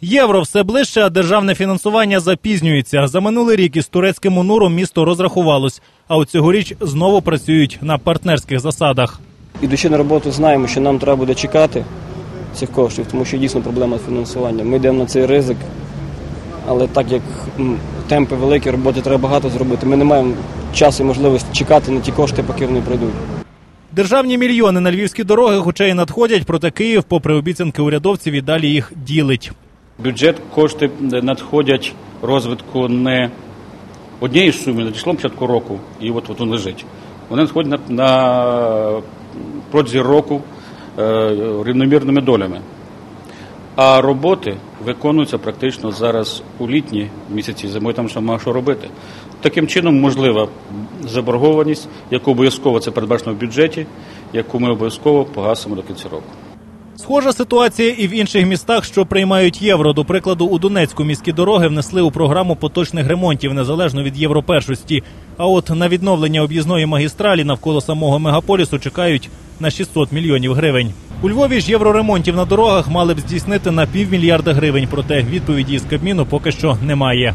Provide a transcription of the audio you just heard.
Євро все ближче, а державне фінансування запізнюється. За минулий рік із турецьким онуром місто розрахувалось, а от цьогоріч знову працюють на партнерських засадах. Ідучи на роботу, знаємо, що нам треба буде чекати цих коштів, тому що дійсно проблема з фінансуванням. Ми йдемо на цей ризик, але так як темпи великі, роботи треба багато зробити, ми не маємо часу і можливості чекати на ті кошти, поки вони прийдуть. Державні мільйони на львівські дороги, хоча й надходять, проте Київ, попри обіцянки урядовців, і далі їх ділить. Бюджет кошти надходять розвитку не однієї суми, надійшло початку року, і от, от він лежить. Вони надходять на, на протязі року е, рівномірними долями. А роботи виконуються практично зараз у літні місяці, зимою там ще має що робити. Таким чином можлива заборгованість, яку обов'язково це передбачено в бюджеті, яку ми обов'язково погасимо до кінця року. Схожа ситуація і в інших містах, що приймають євро. До прикладу, у Донецьку міські дороги внесли у програму поточних ремонтів незалежно від європершості. А от на відновлення об'їзної магістралі навколо самого мегаполісу чекають на 600 мільйонів гривень. У Львові ж євроремонтів на дорогах мали б здійснити на півмільярда гривень. Проте відповіді із Кабміну поки що немає.